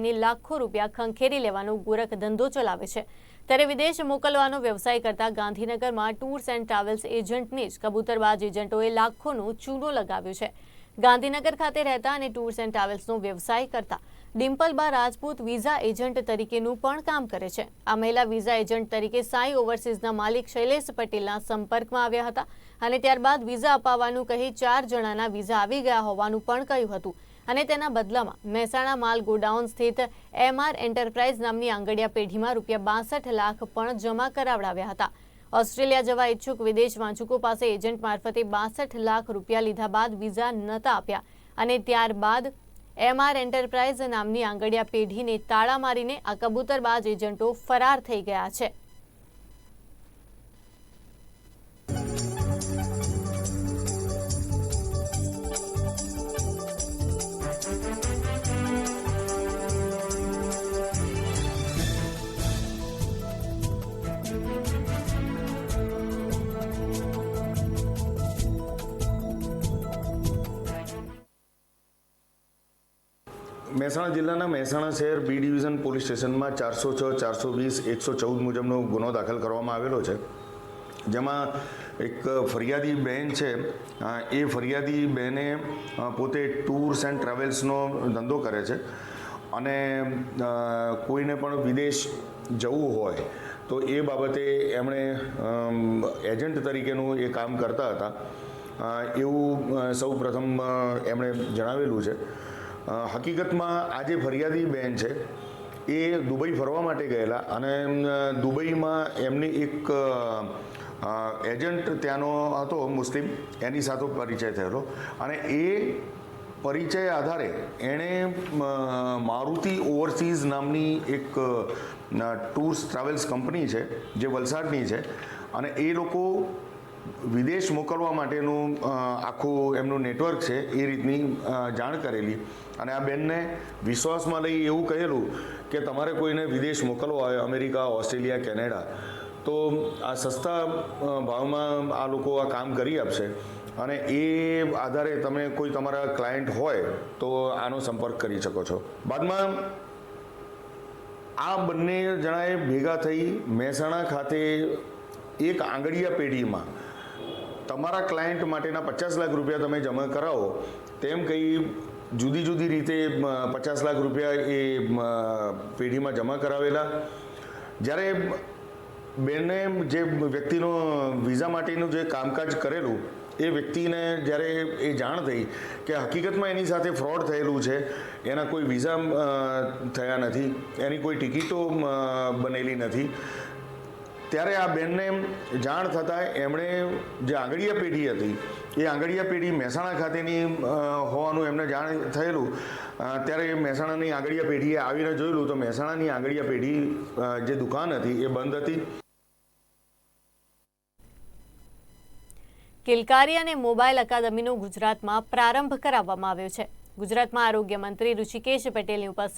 ની લાખો રૂપિયા ખંખેરી લેવાનો ગોરખ ધંધો ચલાવે છે. ત્યારે વિદેશ મોકલવાનો વ્યવસાય કરતા ગાંધીનગરમાં ટૂર્સ એન્ડ ટ્રાવેલ્સ એજન્ટને જ કબૂતરબાજ એજન્ટોએ લાખોનો ચૂનો લગાવ્યો છે. ગાંધીનગર ખાતે રહેતા અને ટૂર્સ એન્ડ ટ્રાવેલ્સનો વ્યવસાય કરતા ડિમ્પલબા રાજપૂત વિઝા એજન્ટ તરીકેનું પણ કામ કરે છે. આ મહિલા વિઝા એજન્ટ તરીકે સાઈ ઓવરસીઝના માલિક શૈલેષ પટેલના સંપર્કમાં આવ્યા હતા અને ત્યારબાદ વિઝા અપાવવાનું કહી ચાર જણાના વિઝા આવી ગયા હોવાનું પણ કહ્યું હતું. અને તેના બદલામાં મહેસાણા માલ ગોડાઉન સ્થિત એમઆર એન્ટરપ્રાઇઝ નામની આંગડિયા પેઢીમાં રૂપિયા બાસઠ લાખ પણ જમા કરાવડાવ્યા હતા. ઓસ્ટ્રેલિયા જવા ઈચ્છુક વિદેશ વાંચુકો પાસે એજન્ટ મારફતે બાસઠ લાખ રૂપિયા લીધા બાદ વિઝા નહોતા આપ્યા અને ત્યારબાદ એમઆર એન્ટરપ્રાઇઝ નામની આંગડિયા પેઢીને તાળા મારીને આ કબૂતરબાજ એજન્ટો ફરાર થઈ ગયા છે. મહેસાણા જિલ્લાના મહેસાણા શહેર બી ડિવિઝન પોલીસ સ્ટેશનમાં ચારસો છ, ચારસો વીસ, એકસો ચૌદ મુજબનો ગુનો દાખલ કરવામાં આવેલો છે. જેમાં એક ફરિયાદી બહેન છે. એ ફરિયાદી બહેને પોતે ટૂર્સ એન્ડ ટ્રાવેલ્સનો ધંધો કરે છે. અને કોઈને પણ વિદેશ જવું હોય તો એ બાબતે એમણે એજન્ટ તરીકેનું એ કામ કરતા હતા. એવું સૌ પ્રથમ એમણે જણાવેલું છે. હકીકતમાં આ જે ફરિયાદી બેન છે. એ દુબઈ ફરવા માટે ગયેલા અને દુબઈમાં એમની એક એજન્ટ ત્યાંનો હતો મુસ્લિમ, એની સાથે પરિચય થયેલો. અને એ પરિચય આધારે એણે મારુતિ ઓવરસીઝ નામની એક ટૂર્સ ટ્રાવેલ્સ કંપની છે, જે વલસાડની છે. અને એ લોકો વિદેશ મોકલવા માટેનું આખું એમનું નેટવર્ક છે, એ રીતની જાણ કરેલી. અને આ બેનને વિશ્વાસમાં લઈ એવું કહેલું કે તમારે કોઈને વિદેશ મોકલવા હોય, અમેરિકા, ઓસ્ટ્રેલિયા, કેનેડા, તો આ સસ્તા ભાવમાં આ લોકો આ કામ કરી આપશે. અને એ આધારે તમે કોઈ તમારા ક્લાયન્ટ હોય, તો આનો સંપર્ક કરી શકો છો. બાદમાં, આ બંને જણાએ ભેગા થઈ મહેસાણા ખાતે એક આંગળીયા પેઢીમાં તમારા ક્લાયન્ટ માટેના પચાસ લાખ રૂપિયા તમે જમા કરાવો, તેમ કહી જુદી જુદી રીતે પચાસ લાખ રૂપિયા એ પેઢીમાં જમા કરાવેલા? જ્યારે બેને જે વ્યક્તિનો વિઝા માટેનું જે કામકાજ કરેલું, એ વ્યક્તિને જ્યારે એ જાણ થઈ કે હકીકતમાં એની સાથે ફ્રોડ થયેલું છે, એના કોઈ વિઝા થયા નથી, એની કોઈ ટિકિટો બનેલી નથી ત્યારે આ બેનને જાણ થતાં એમણે જે આંગળીયા પેઢી હતી, એ આંગળીયા પેઢી મહેસાણા ખાતેની હોવાનું એમને જાણ થયેલું. ત્યારે મહેસાણાની આંગળીયા પેઢીએ આવીને જોયેલું તો મહેસાણાની આંગળીયા પેઢી જે દુકાન હતી એ બંધ હતી. કિલકારી અને મોબાઈલ અકાદમીનો ગુજરાતમાં પ્રારંભ કરાવવામાં આવ્યો છે. ગુજરાતમાં આરોગ્ય મંત્રી ઋષિકેશ પટેલની ઉપસ્થિત